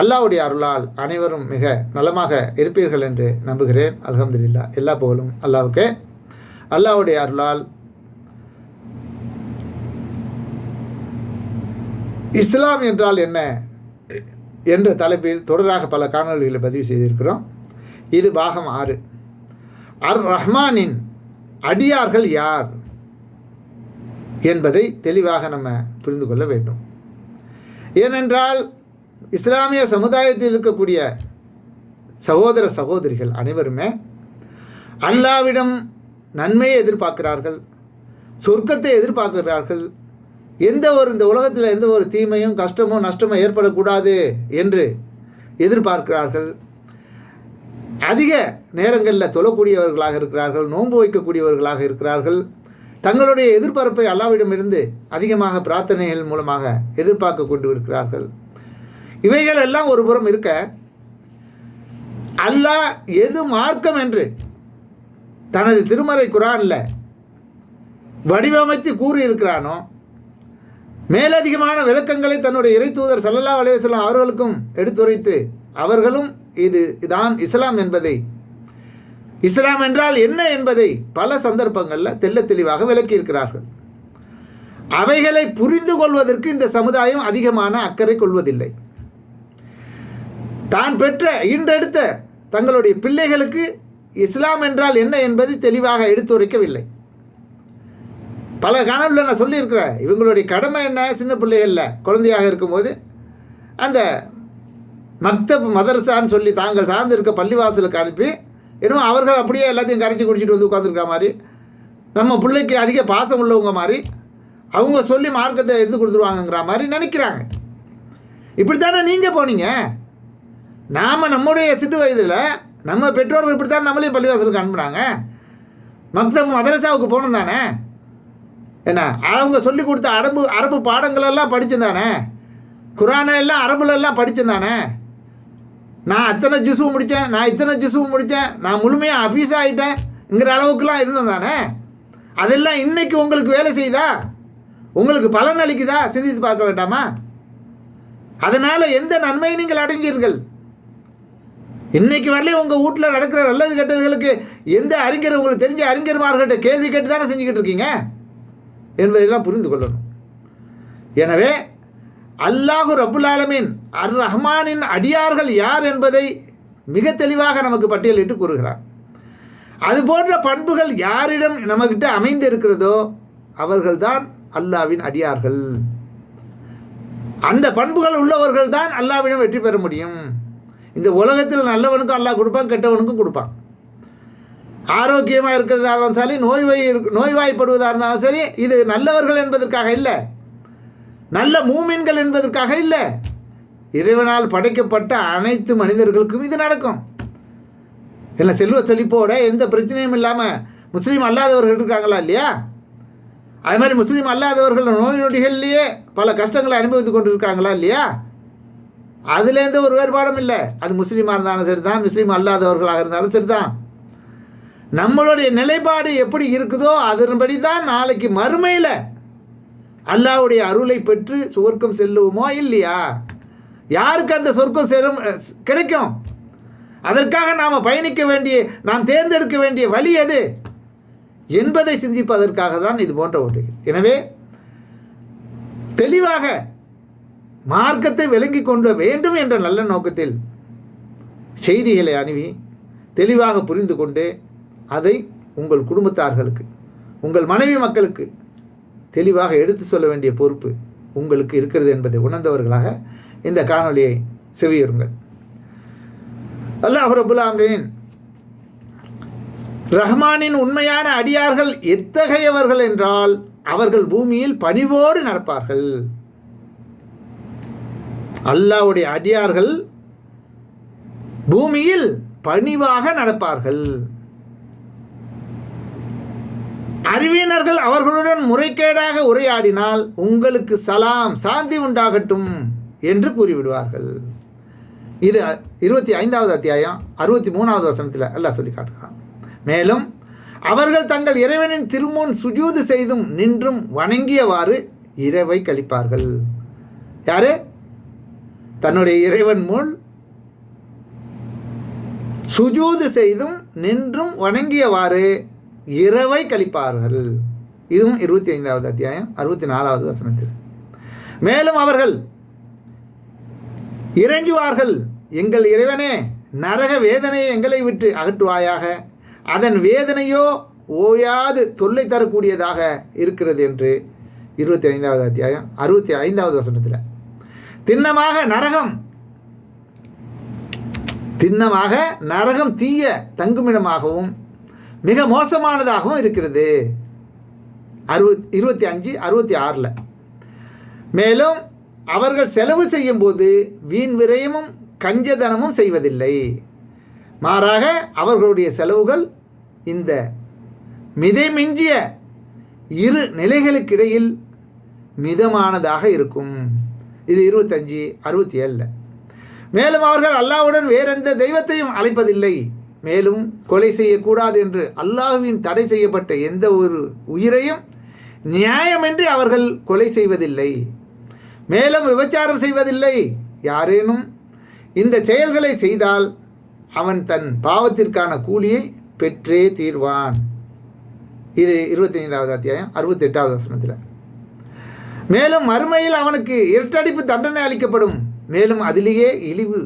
அல்லாவுடைய அருளால் அனைவரும் மிக நலமாக இருப்பீர்கள் என்று நம்புகிறேன். அல்ஹம்துலில்லா எல்லா புகழும் அல்லாவுக்கு. அல்லாஹ்வுடைய அருளால் இஸ்லாம் என்றால் என்ன என்ற தலைப்பில் தொடராக பல காணொலிகளை பதிவு செய்திருக்கிறோம். இது பாகம் ஆறு. அர் ரஹ்மானின் அடியார்கள் யார் என்பதை தெளிவாக நம்ம புரிந்து கொள்ள வேண்டும். ஏனென்றால் இஸ்லாமிய சமுதாயத்தில் இருக்கக்கூடிய சகோதர சகோதரிகள் அனைவருமே அல்லாவிடம் நன்மையை எதிர்பார்க்கிறார்கள் சொர்க்கத்தை எதிர்பார்க்கிறார்கள். எந்த ஒரு இந்த உலகத்தில் எந்த ஒரு தீமையும் கஷ்டமோ நஷ்டமோ ஏற்படக்கூடாது என்று எதிர்பார்க்கிறார்கள். அதிக நேரங்களில் தொழக்கூடியவர்களாக இருக்கிறார்கள் நோன்பு வைக்கக்கூடியவர்களாக இருக்கிறார்கள். தங்களுடைய எதிர்பார்ப்பை அல்லாவிடமிருந்து அதிகமாக பிரார்த்தனைகள் மூலமாக எதிர்பார்க்க கொண்டு இருக்கிறார்கள் இவைகள் எல்லாம் ஒரு புறம் இருக்க. அல்லாஹ் எது மார்க்கம் என்று தனது திருமறை குரானில் வடிவமைத்து கூறியிருக்கிறானோ மேலதிகமான விளக்கங்களை தன்னுடைய இறை தூதர் சல்லல்லா அலைவசல்லாம் அவர்களுக்கும் எடுத்துரைத்து அவர்களும் இது இதான் இஸ்லாம் என்பதை இஸ்லாம் என்றால் என்ன என்பதை பல சந்தர்ப்பங்களில் தெல்ல தெளிவாக விளக்கியிருக்கிறார்கள். அவைகளை புரிந்து கொள்வதற்கு இந்த சமுதாயம் அதிகமான அக்கறை கொள்வதில்லை. தான் பெற்ற இன்றெடுத்த தங்களுடைய பிள்ளைகளுக்கு இஸ்லாம் என்றால் என்ன என்பதை தெளிவாக எடுத்துரைக்கவில்லை. பல காணொலியில் நான் சொல்லியிருக்கிறேன் இவங்களுடைய கடமை என்ன? சின்ன பிள்ளைகளில் குழந்தையாக இருக்கும்போது அந்த மக்தப் மதரசான்னு சொல்லி தாங்கள் சார்ந்திருக்க பள்ளிவாசலுக்கு அனுப்பி இன்னும் அவர்கள் அப்படியே எல்லாத்தையும் கரைச்சி குடிச்சிட்டு வந்து உட்காந்துருக்க மாதிரி நம்ம பிள்ளைக்கு அதிக பாசம் உள்ளவங்க மாதிரி அவங்க சொல்லி மார்க்கத்தை எடுத்து கொடுத்துருவாங்கங்கிற மாதிரி நினைக்கிறாங்க. இப்படி தானே நீங்கள் போனீங்க? நாம் நம்முடைய சிட்டு வயதில் நம்ம பெற்றோர்கள் இப்படி தான் நம்மளே பள்ளிவாசலுக்கு அனுப்புனாங்க. மக்சப் மதரசாவுக்கு போகணும் தானே? என்ன? அவங்க சொல்லி கொடுத்த அரபு அரபு பாடங்களெல்லாம் படிச்சிருந்தானே குரானை எல்லாம் அரபுலெல்லாம் படிச்சிருந்தானே நான் அத்தனை ஜூஸும் முடித்தேன் நான் இத்தனை ஜூஸும் முடித்தேன் நான் முழுமையாக அபீஸ் ஆகிட்டேங்கிற அளவுக்குலாம் இருந்தோம் தானே? அதெல்லாம் இன்றைக்கி உங்களுக்கு வேலை செய்தா உங்களுக்கு பலன் அளிக்குதா? சிந்தித்து பார்க்க வேண்டாமா? அதனால் எந்த நன்மையை நீங்கள் அடைஞ்சீர்கள் இன்னைக்கு வரலையும் உங்கள் வீட்டில் நடக்கிற நல்லது கெட்டதுகளுக்கு எந்த அறிஞர் உங்களுக்கு தெரிஞ்ச அறிஞர்மார்கிட்ட கேள்வி கேட்டு தானே செஞ்சுக்கிட்டு இருக்கீங்க? என்பதெல்லாம் புரிந்து கொள்ளணும். எனவே அல்லாஹு ரபுல் ஆலமீன் அர் ரஹ்மானின் அடியார்கள் யார் என்பதை மிக தெளிவாக நமக்கு பட்டியலிட்டு கூறுகிறார். அது போன்ற பண்புகள் யாரிடம் நம்மக்கிட்ட அமைந்து இருக்கிறதோ அவர்கள்தான் அல்லாவின் அடியார்கள். அந்த பண்புகள் உள்ளவர்கள் தான் அல்லாவிடம் வெற்றி பெற முடியும். இந்த உலகத்தில் நல்லவனுக்கும் அல்லாஹ் கொடுப்பான் கெட்டவனுக்கும் கொடுப்பான். ஆரோக்கியமாக இருக்கிறதா இருந்தாலும் சரி நோய்வாய் நோய்வாய்ப்படுவதாக இருந்தாலும் சரி இது நல்லவர்கள் என்பதற்காக இல்லை. நல்ல மூமின்கள் என்பதற்காக இல்லை. இறைவனால் படைக்கப்பட்ட அனைத்து மனிதர்களுக்கும் இது நடக்கும். இல்லை செல்வ செழிப்போட எந்த பிரச்சனையும் இல்லாமல் முஸ்லீம் அல்லாதவர்கள் இருக்காங்களா இல்லையா? அது மாதிரி முஸ்லீம் அல்லாதவர்கள் நோய் நொடிகள்லேயே பல கஷ்டங்களை அனுபவித்து கொண்டு இருக்காங்களா இல்லையா? அதுலேருந்து ஒரு வேறுபாடும் இல்லை. அது முஸ்லீமாக இருந்தாலும் சரி தான் முஸ்லீம் அல்லாதவர்களாக இருந்தாலும் சரி தான் நம்மளுடைய நிலைப்பாடு எப்படி இருக்குதோ அதன்படி தான் நாளைக்கு மறுமையில் அல்லாவுடைய அருளை பெற்று சொர்க்கம் செல்லுவோமோ இல்லையா? யாருக்கு அந்த சொர்க்கம் செல்லும் கிடைக்கும்? அதற்காக நாம் பயணிக்க வேண்டிய நாம் தேர்ந்தெடுக்க வேண்டிய வழி எது? என்பதை சிந்திப்பதற்காக தான் இது போன்ற ஒன்று. எனவே தெளிவாக மார்க்கத்தை விளங்கி கொண்டு வேண்டும் என்ற நல்ல நோக்கத்தில் செய்திகளை அணுவி தெளிவாக புரிந்து கொண்டு அதை உங்கள் குடும்பத்தார்களுக்கு உங்கள் மனைவி மக்களுக்கு தெளிவாக எடுத்து சொல்ல வேண்டிய பொறுப்பு உங்களுக்கு இருக்கிறது என்பதை உணர்ந்தவர்களாக இந்த காணொலியை செவியுறுங்கள். அல்லாஹ் ரபுல்லாமின் ரஹ்மானின் உண்மையான அடியார்கள் எத்தகையவர்கள் என்றால் அவர்கள் பூமியில் பணிவோடு நடப்பார்கள். அல்லாவுடைய அடியார்கள் பூமியில் பணிவாக நடப்பார்கள். அறிவினர்கள் அவர்களுடன் முறைகேடாக உரையாடினால் உங்களுக்கு சலாம் சாந்தி உண்டாகட்டும் என்று கூறிவிடுவார்கள். இது இருபத்தி ஐந்தாவது அத்தியாயம் அறுபத்தி மூணாவது வசனத்தில் எல்லாம் சொல்லி காட்டுகிறான். மேலும் அவர்கள் தங்கள் இறைவனின் திருமுன் சுஜூது செய்தும் நின்றும் வணங்கியவாறு இரவை கழிப்பார்கள். யாரு? தன்னுடைய இறைவன் முன் சுஜூது செய்தும் நின்றும் வணங்கியவாறு இரவை கழிப்பார்கள். இதுவும் இருபத்தி ஐந்தாவது அத்தியாயம் அறுபத்தி நாலாவது வசனத்தில். மேலும் அவர்கள் இறைஞ்சுவார்கள் எங்கள் இறைவனே நரக வேதனையை எங்களை விட்டு அகற்றுவாயாக. அதன் வேதனையோ ஓயாது தொல்லை தரக்கூடியதாக இருக்கிறது என்று இருபத்தி ஐந்தாவது அத்தியாயம் அறுபத்தி ஐந்தாவது வசனத்தில். திண்ணமாக நரகம். திண்ணமாக நரகம் தீய தங்குமிடமாகவும் மிக மோசமானதாகவும் இருக்கிறது. அறுபத் இருபத்தி அஞ்சு அறுபத்தி ஆறில். மேலும் அவர்கள் செலவு செய்யும்போது வீண் விரயமும் கஞ்சதனமும் செய்வதில்லை. மாறாக அவர்களுடைய செலவுகள் இந்த மிதைமிஞ்சிய இரு நிலைகளுக்கிடையில் மிதமானதாக இருக்கும். இது இருபத்தஞ்சி அறுபத்தி ஏழில் மேலும் அவர்கள் அல்லாஹ்வுடன் வேறெந்த தெய்வத்தையும் அழைப்பதில்லை. மேலும் கொலை செய்யக்கூடாது என்று அல்லாஹுவின் தடை செய்யப்பட்ட எந்த ஒரு உயிரையும் நியாயமின்றி அவர்கள் கொலை செய்வதில்லை. மேலும் விபச்சாரம் செய்வதில்லை. யாரேனும் இந்த செயல்களை செய்தால் அவன் தன் பாவத்திற்கான கூலியை பெற்றே தீர்வான். இது இருபத்தி ஐந்தாவது அத்தியாயம் அறுபத்தி எட்டாவது வசனத்தில். மேலும் மறுமையில் அவனுக்கு இரட்டடிப்பு தண்டனை அளிக்கப்படும். மேலும் அதிலேயே இழிவு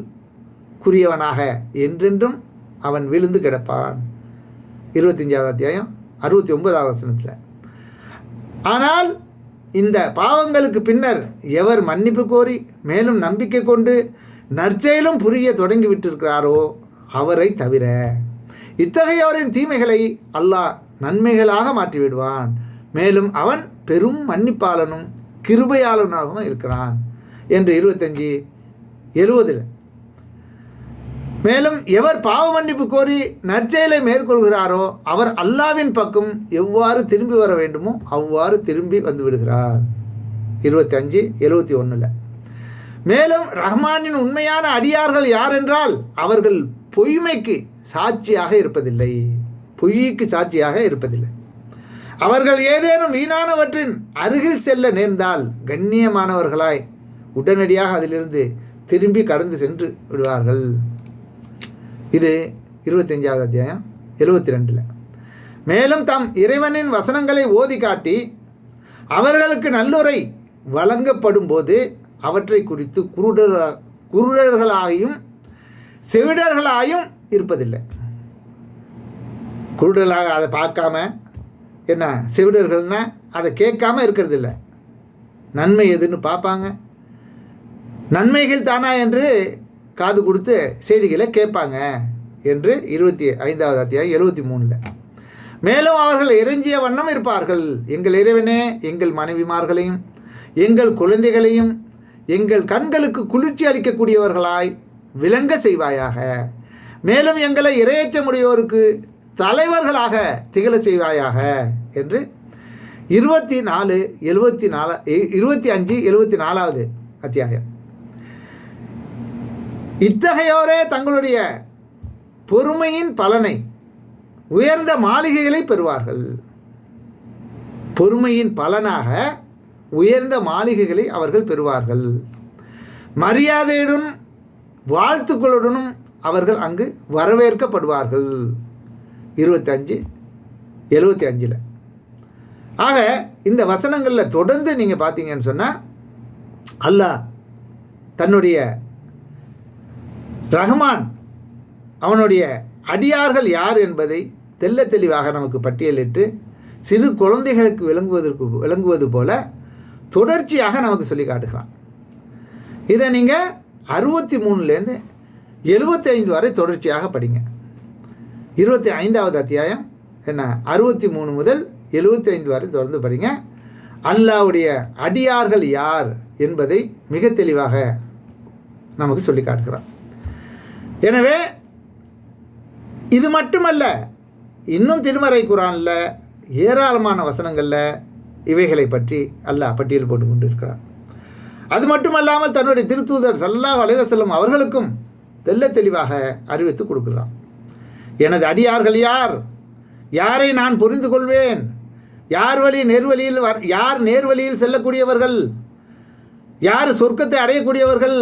குறியவனாக என்றென்றும் அவன் விழுந்து கிடப்பான். இருபத்தஞ்சாவது அத்தியாயம் அறுபத்தி ஒன்பதாவது வசனத்தில். ஆனால் இந்த பாவங்களுக்கு பின்னர் எவர் மன்னிப்பு கோரி மேலும் நம்பிக்கை கொண்டு நற்செயலும் புரிய தொடங்கி விட்டிருக்கிறாரோ அவரை தவிர இத்தகையோரின் தீமைகளை அல்லாஹ் நன்மைகளாக மாற்றிவிடுவான். மேலும் அவன் பெரும் மன்னிப்பாளனும் கிருபையாளனாகவும் இருக்கிறான் என்று இருபத்தஞ்சி எழுவதில். மேலும் எவர் பாவ மன்னிப்பு கோரி நற்செயலை மேற்கொள்கிறாரோ அவர் அல்லாவின் பக்கம் எவ்வாறு திரும்பி வர வேண்டுமோ அவ்வாறு திரும்பி வந்து விடுகிறார். இருபத்தி அஞ்சு எழுபத்தி ஒன்றில் மேலும் ரஹ்மானின் உண்மையான அடியார்கள் யார் என்றால் அவர்கள் பொய்மைக்கு சாட்சியாக இருப்பதில்லை. பொய்க்கு சாட்சியாக இருப்பதில்லை. அவர்கள் ஏதேனும் வீணானவற்றின் அருகில் செல்ல நேர்ந்தால் கண்ணியமானவர்களாய் உடனடியாக அதிலிருந்து திரும்பி கடந்து சென்று விடுவார்கள். இது இருபத்தஞ்சாவது அத்தியாயம் எழுபத்தி ரெண்டில் மேலும் தம் இறைவனின் வசனங்களை ஓதி காட்டி அவர்களுக்கு நல்லுரை வழங்கப்படும் போது அவற்றை குறித்து குருடர் குருடர்களாயும் செவிடர்களாயும் இருப்பதில்லை. குருடர்களாக அதை பார்க்காம என்ன செவிடர்கள்னால் அதை கேட்காம இருக்கிறதில்ல. நன்மை எதுன்னு பார்ப்பாங்க. நன்மைகள் தானா என்று காது கொடுத்து செய்திகளை கேட்பாங்க என்று இருபத்தி ஐந்தாவது அத்தியாயம் எழுபத்தி மூணில். மேலும் அவர்கள் இறைஞ்சிய வண்ணம் இருப்பார்கள். எங்கள் இறைவனே எங்கள் மனைவிமார்களையும் எங்கள் குழந்தைகளையும் எங்கள் கண்களுக்கு குளிர்ச்சி அளிக்கக்கூடியவர்களாய் விளங்க செய்வாயாக. மேலும் எங்களை இரையச்சமுடையோருக்கு தலைவர்களாக திகழ செய்வாயாக என்று இருபத்தி நாலு எழுபத்தி நாலா இருபத்தி அஞ்சு எழுபத்தி நாலாவது அத்தியாயம். இத்தகையோரே தங்களுடைய பொறுமையின் பலனை உயர்ந்த மாளிகைகளை பெறுவார்கள். பொறுமையின் பலனாக உயர்ந்த மாளிகைகளை அவர்கள் பெறுவார்கள். மரியாதையுடன் வாழ்த்துக்களுடனும் அவர்கள் அங்கு வரவேற்கப்படுவார்கள். இருபத்தஞ்சு எழுபத்தி அஞ்சில் ஆக இந்த வசனங்களில் தொடர்ந்து நீங்கள் பார்த்தீங்கன்னு சொன்னால் அல்லாஹ் தன்னுடைய ரஹ்மான் அவனுடைய அடியார்கள் யார் என்பதை தெல்ல தெளிவாக நமக்கு பட்டியலிட்டு சிறு குழந்தைகளுக்கு விளங்குவதற்கு விளங்குவது போல தொடர்ச்சியாக நமக்கு சொல்லி காட்டுகிறான். இதை நீங்கள் அறுபத்தி மூணுலேருந்து எழுபத்தைந்து வரை தொடர்ச்சியாக படிங்க. இருபத்தி ஐந்தாவது அத்தியாயம் என்ன? அறுபத்தி மூணு முதல் எழுபத்தி ஐந்து வரை தொடர்ந்து படிங்க. அல்லாவுடைய அடியார்கள் யார் என்பதை மிக தெளிவாக நமக்கு சொல்லி காட்டுகிறான். எனவே இது மட்டுமல்ல இன்னும் திருமறை குரானில் ஏராளமான வசனங்களில் இவைகளை பற்றி அல்லாஹ் பட்டியல் போட்டு கொண்டிருக்கிறார் அது மட்டுமல்லாமல் தன்னுடைய திருத்தூதர் சல்லாஹ் அலைவசல்லம் அவர்களுக்கும் தெல்ல தெளிவாக அறிவித்து கொடுக்கிறான். எனது அடியார்கள் யார்? யாரை நான் புரிந்து கொள்வேன்? யார் வழி நேர்வழியில் வர் யார் நேர்வழியில் செல்லக்கூடியவர்கள்? யார் சொர்க்கத்தை அடையக்கூடியவர்கள்?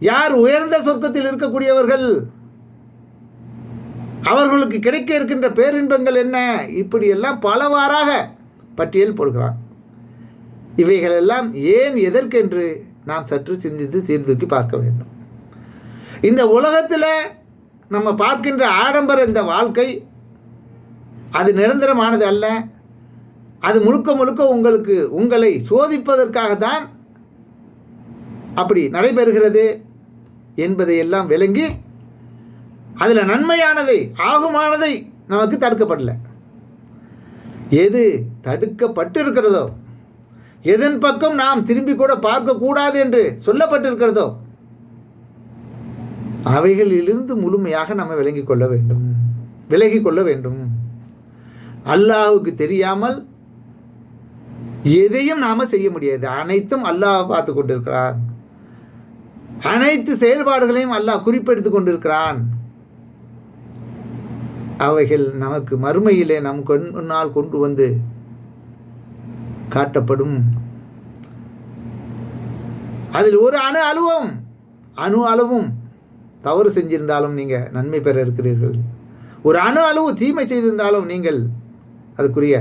யார் உயர்ந்த சொர்க்கத்தில் இருக்கக்கூடியவர்கள்? அவர்களுக்கு கிடைக்க இருக்கின்ற பேரின்பங்கள் என்ன? இப்படியெல்லாம் பலவாறாக பட்டியல் போடுகிறான். இவைகளெல்லாம் ஏன் எதற்கென்று நாம் சற்று சிந்தித்து சீர்தூக்கி பார்க்க வேண்டும். இந்த உலகத்தில் நம்ம பார்க்கின்ற ஆடம்பர இந்த வாழ்க்கை அது நிரந்தரமானது அல்ல. அது முழுக்க முழுக்க உங்களுக்கு உங்களை சோதிப்பதற்காக தான் அப்படி நடைபெறுகிறது என்பதை எல்லாம் விளங்கி அதில் நன்மையானதை ஆகுமானதை நமக்கு தடுக்கப்படல. எது தடுக்கப்பட்டிருக்கிறதோ எதன் பக்கம் நாம் திரும்பி கூட பார்க்கக்கூடாது என்று சொல்லப்பட்டிருக்கிறதோ அவைகளிலிருந்து முழுமையாக நம்ம விளங்கி கொள்ள வேண்டும். விலகி கொள்ள வேண்டும். அல்லாஹுக்கு தெரியாமல் எதையும் நாம் செய்ய முடியாது. அனைத்தும் அல்லாஹ் பார்த்து கொண்டிருக்கிறான். அனைத்து செயல்பாடுகளையும் அல்லாஹ் குறிப்பெடுத்து கொண்டிருக்கிறான். அவைகள் நமக்கு மறுமையிலே நம் முன்னால் கொண்டு வந்து காட்டப்படும். அதில் ஒரு அணு அளவும் அணு அளவும் தவறு செஞ்சிருந்தாலும் நீங்கள் நன்மை பெற இருக்கிறீர்கள். ஒரு அணு அளவு தீமை செய்திருந்தாலும் நீங்கள் அதுக்குரிய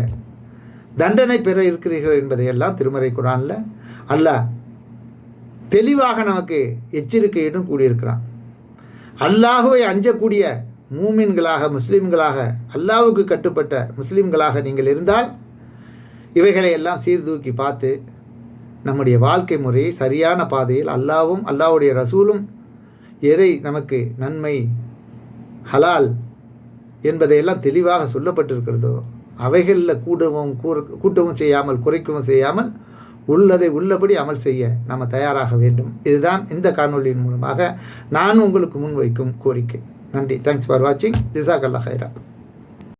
தண்டனை பெற இருக்கிறீர்கள் என்பதையெல்லாம் திருமறை குரானில் அல்லாஹ் தெளிவாக நமக்கு எச்சரிக்கையிடும் கூடியிருக்கிறான் அல்லாஹுவை அஞ்சக்கூடிய மூமின்களாக முஸ்லீம்களாக அல்லாவுக்கு கட்டுப்பட்ட முஸ்லீம்களாக நீங்கள் இருந்தால் இவைகளை எல்லாம் சீர்தூக்கி பார்த்து நம்முடைய வாழ்க்கை முறையை சரியான பாதையில் அல்லாவும் அல்லாவுடைய ரசூலும் எதை நமக்கு நன்மை ஹலால் என்பதையெல்லாம் தெளிவாக சொல்லப்பட்டிருக்கிறதோ அவைகளில் கூடவும் கூற கூட்டவும் செய்யாமல் குறைக்கவும் செய்யாமல் உள்ளதை உள்ளபடி அமல் செய்ய நாம் தயாராக வேண்டும். இதுதான் இந்த காணொலியின் மூலமாக நான் உங்களுக்கு முன்வைக்கும் கோரிக்கை. நன்றி. தேங்க்ஸ் ஃபார் வாட்சிங் ஜிசாக் அல்லா ஹைரா.